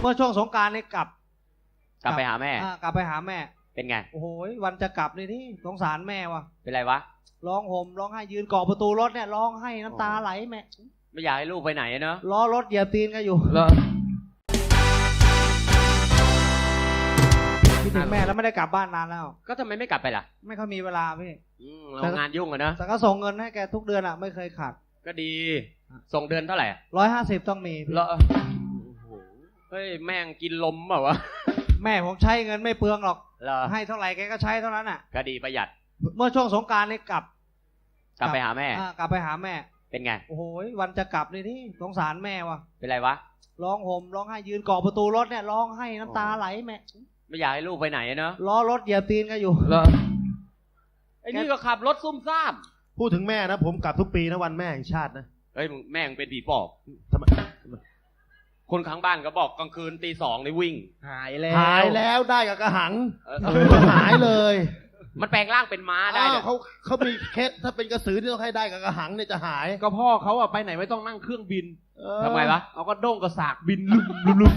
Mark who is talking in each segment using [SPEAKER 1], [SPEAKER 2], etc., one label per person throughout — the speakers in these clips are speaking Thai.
[SPEAKER 1] เมื่อช่วงสงกรารนี่กลับ
[SPEAKER 2] กลับไปหาแม่
[SPEAKER 1] อ่กลับไปหาแม่
[SPEAKER 2] เป็นไง
[SPEAKER 1] โอ้โหวันจะกลับเลยที่สงสารแม่ว่ะ
[SPEAKER 2] เป็นไรวะ
[SPEAKER 1] ร้องห่มร้องไห้ยืนเกาะประตูรถเนี่ยร้องให้น้ำตาไหลแม่
[SPEAKER 2] ไม่อยากให้ลูกไปไหนอะเนอะ
[SPEAKER 1] ล้อรถเหยียบตีนก็อยู่
[SPEAKER 2] เหรอ
[SPEAKER 1] คิดถึงแม่แล้วไม่ได้กลับบ้านนานแล้ว
[SPEAKER 2] ก็ทำไมไม่กลับไปล่ะ
[SPEAKER 1] ไม่ค่อยมีเวลาพี่
[SPEAKER 2] อืมเรางานยุ่งอะเนอะ
[SPEAKER 1] แต่ก็ส่งเงินให้แกทุกเดือนอะไม่เคยขาด
[SPEAKER 2] ก็ดี ส่งเดือนเท่าไหร่อะ
[SPEAKER 1] ร้อยห้าสิบต้องมีพี่
[SPEAKER 2] เหรอโอ้โหเฮ้ยแม่งกินลมเปล่าวะ
[SPEAKER 1] แม่ผมใช้เงินไม่เปลืองหรอก
[SPEAKER 2] เหรอ
[SPEAKER 1] ให้เท่าไหร่แกก็ใช้เท่านั้นอะ
[SPEAKER 2] ก็ดีประหยัด
[SPEAKER 1] เมื่อช่วงสงกรารนี่กลับ
[SPEAKER 2] กลับไปหาแม่
[SPEAKER 1] อ่กลับไปหาแม่
[SPEAKER 2] เป็นไง
[SPEAKER 1] โอ้โหวันจะกลับเลยที่สงสารแม่ว่ะ
[SPEAKER 2] เป็นไรวะ
[SPEAKER 1] ร้องห่มร้องไห้ยืนเกาะประตูรถเนี่ยร้องให้น้ำตาไหลแม่
[SPEAKER 2] ไม่อยากให้ลูกไปไหนอะเนอะ
[SPEAKER 1] ล้อรถเหยียบตีนก็อยู่
[SPEAKER 2] เหรอไอ้นี่ก็ขับรถซุ่มซ่าม
[SPEAKER 3] พูดถึงแม่นะ ผมกลับทุกปีนะวันแม่แห่งชาตินะ
[SPEAKER 2] เฮ้ยมึงแม่งเป็นผีปอบ
[SPEAKER 3] ทำไม
[SPEAKER 2] คนข้างบ้านก็บอกกลางคืนตีสองนี่วิ่ง
[SPEAKER 1] หายแล้ว
[SPEAKER 3] หายแล้วได้กับกระหัง
[SPEAKER 2] เออ
[SPEAKER 3] หายเลย
[SPEAKER 2] มันแปลงร่างเป็นม้าได้
[SPEAKER 3] อ้าว
[SPEAKER 2] เนี่ย
[SPEAKER 3] เขาเขามีเคสถ้าเป็นกระสือที่ต้องให้ได้กับกระหังเนี่ยจะหาย
[SPEAKER 4] ก็พ่อเขาอะไปไหนไม่ต้องนั่งเครื่องบิน
[SPEAKER 3] เออ
[SPEAKER 2] ทำไมวะ
[SPEAKER 4] เอาก็ด้งกระสากบินลุมลุมลุม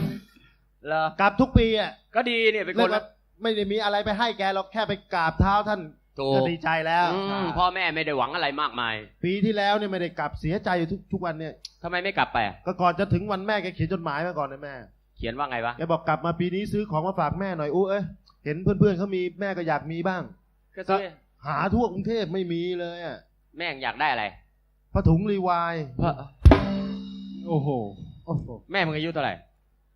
[SPEAKER 2] เหรอก
[SPEAKER 3] ลับทุกปีอะ
[SPEAKER 2] ก็ดีเนี่ยเป็นค
[SPEAKER 3] เรีย
[SPEAKER 2] น
[SPEAKER 3] กว่าไม่ได้มีอะไรไปให้แกเราแค่ไปกราบเท้าท่าน
[SPEAKER 2] ถู
[SPEAKER 3] ก็
[SPEAKER 2] ก
[SPEAKER 3] ดีใจแล้ว
[SPEAKER 2] อืมพ่อแม่ไม่ได้หวังอะไรมากมาย
[SPEAKER 3] ปีที่แล้วเนี่ยไม่ได้กลับเสียใจอยู่ทุกทุกวันเนี่ย
[SPEAKER 2] ทำไมไม่กลับไปอะ
[SPEAKER 3] ก็ก่อนจะถึงวันแม่แกเขียนจดหมายมาก่อนนะแม่
[SPEAKER 2] เขียนว่าไงวะ
[SPEAKER 3] แกบอกกลับมาปีนี้ซื้อของมาฝากแม่หน่อยอู้เอ้ยเห็นเพื่อนๆเขามีแม่ก็อยากมีบ้าง
[SPEAKER 2] ก็ซื้อ
[SPEAKER 3] หาทั่วกรุงเทพไม่มีเลยอะ
[SPEAKER 2] แม่งอยากได้อะไร
[SPEAKER 3] ผ้าถุงรีวาย
[SPEAKER 4] โอ้โห
[SPEAKER 3] โอ้โห
[SPEAKER 2] แม่มึงอายุเท่าไหร่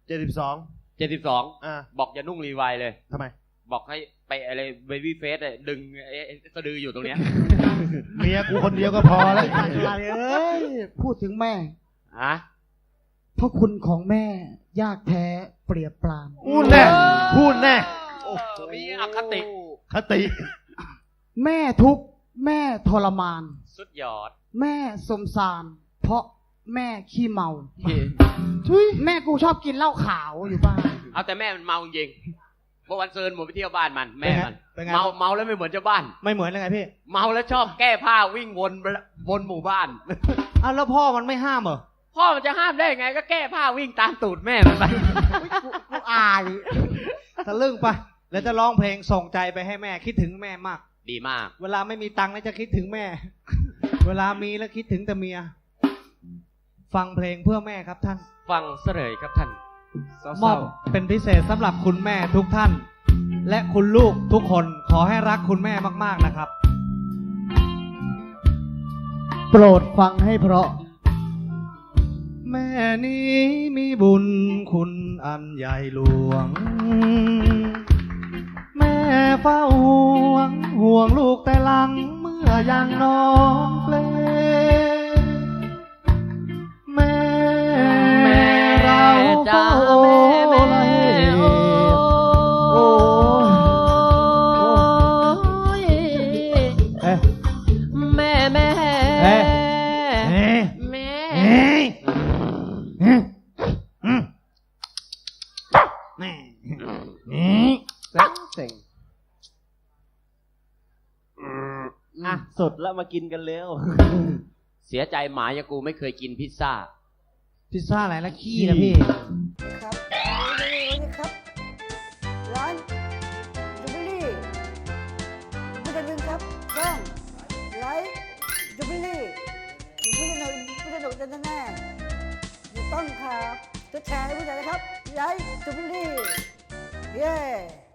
[SPEAKER 3] เจ็ดสิบสอง
[SPEAKER 2] เจ็ดสิบสอง
[SPEAKER 3] อะ
[SPEAKER 2] บอกอย่านุ่งรีไวายเลย
[SPEAKER 3] ทำไม
[SPEAKER 2] บอกให้ไปอะไรเบบี้เฟสดึงไอ้ไอ้สะดืออยู่ตรงเนี้ย
[SPEAKER 3] เมียกูคนเดียวก็พอแล้ว
[SPEAKER 5] อะไรเอ้ยพูดถึงแม่
[SPEAKER 2] ฮะ
[SPEAKER 5] พระคุณของแม่ยากแท้เปรียบปราน
[SPEAKER 3] พูดแน่พูดแน่
[SPEAKER 2] โอ้โหมีอคติ
[SPEAKER 3] คติ
[SPEAKER 5] แม่ทุกข์แม่ทรมาน
[SPEAKER 2] สุดยอด
[SPEAKER 5] แม่สมสาร เพราะแม่ขี้เมาทุยแม่กูชอบกินเหล้าขาวอยู่บ้าน
[SPEAKER 2] เอาแต่แม่มันเมาจริง เมื่อวันเซิร์นผมไปเที่ยวบ้านมัน แม่มัน
[SPEAKER 1] เป็นไง
[SPEAKER 2] เมาเมาแล้วไม่เหมือนเจ้าบ้าน
[SPEAKER 1] ไม่เหมือนยังไงพี่
[SPEAKER 2] เมาแล้วชอบแก้ผ้าวิ่งวนวนหมู่บ้าน
[SPEAKER 1] อ้าวแล้วพ่อมันไม่ห้ามเหรอ
[SPEAKER 2] พ่อมันจะห้ามได้ยังไง ก็แก้ผ้าวิ่งตามตูดแม่มันไป
[SPEAKER 5] กูอาย
[SPEAKER 1] ทะลึ่งไปแล้วจะร้องเพลงส่งใจไปให้แม่คิดถึงแม่มาก
[SPEAKER 2] ดีมาก
[SPEAKER 1] เวลาไม่มีตังค์แล้วจะคิดถึงแม่ เวลามีแล้วคิดถึงแต่เมีย ฟังเพลงเพื่อแม่ครับท่าน
[SPEAKER 2] ฟังเสลยครับท่าน
[SPEAKER 1] มอบเป็นพิเศษสำหรับคุณแม่ทุกท่าน และคุณลูกทุกคนขอให้รักคุณแม่มาก ๆนะครับ
[SPEAKER 5] โปรดฟังให้เพราะ
[SPEAKER 1] แม่นี้มีบุญคุณอันใหญ่หลวง แม่เฝ้าห่วงห่วงลูกแต่หลังเมื่อยังนอนเล เฮ้ยอืมอืมแม่นี่เซ็งเซ็ง
[SPEAKER 4] อะสดแล้วมากินกันเร็ว
[SPEAKER 2] เสียใจหมาอย่างกูไม่เคยกินพิซซ่า
[SPEAKER 1] พิซซ่าอะไรละขี้นะพี่
[SPEAKER 6] ผู้สนุกแน่ๆถูกต้องครับจะแชร์ให้ผู้ใหญ่นะครับย้ายจุบลี่เย้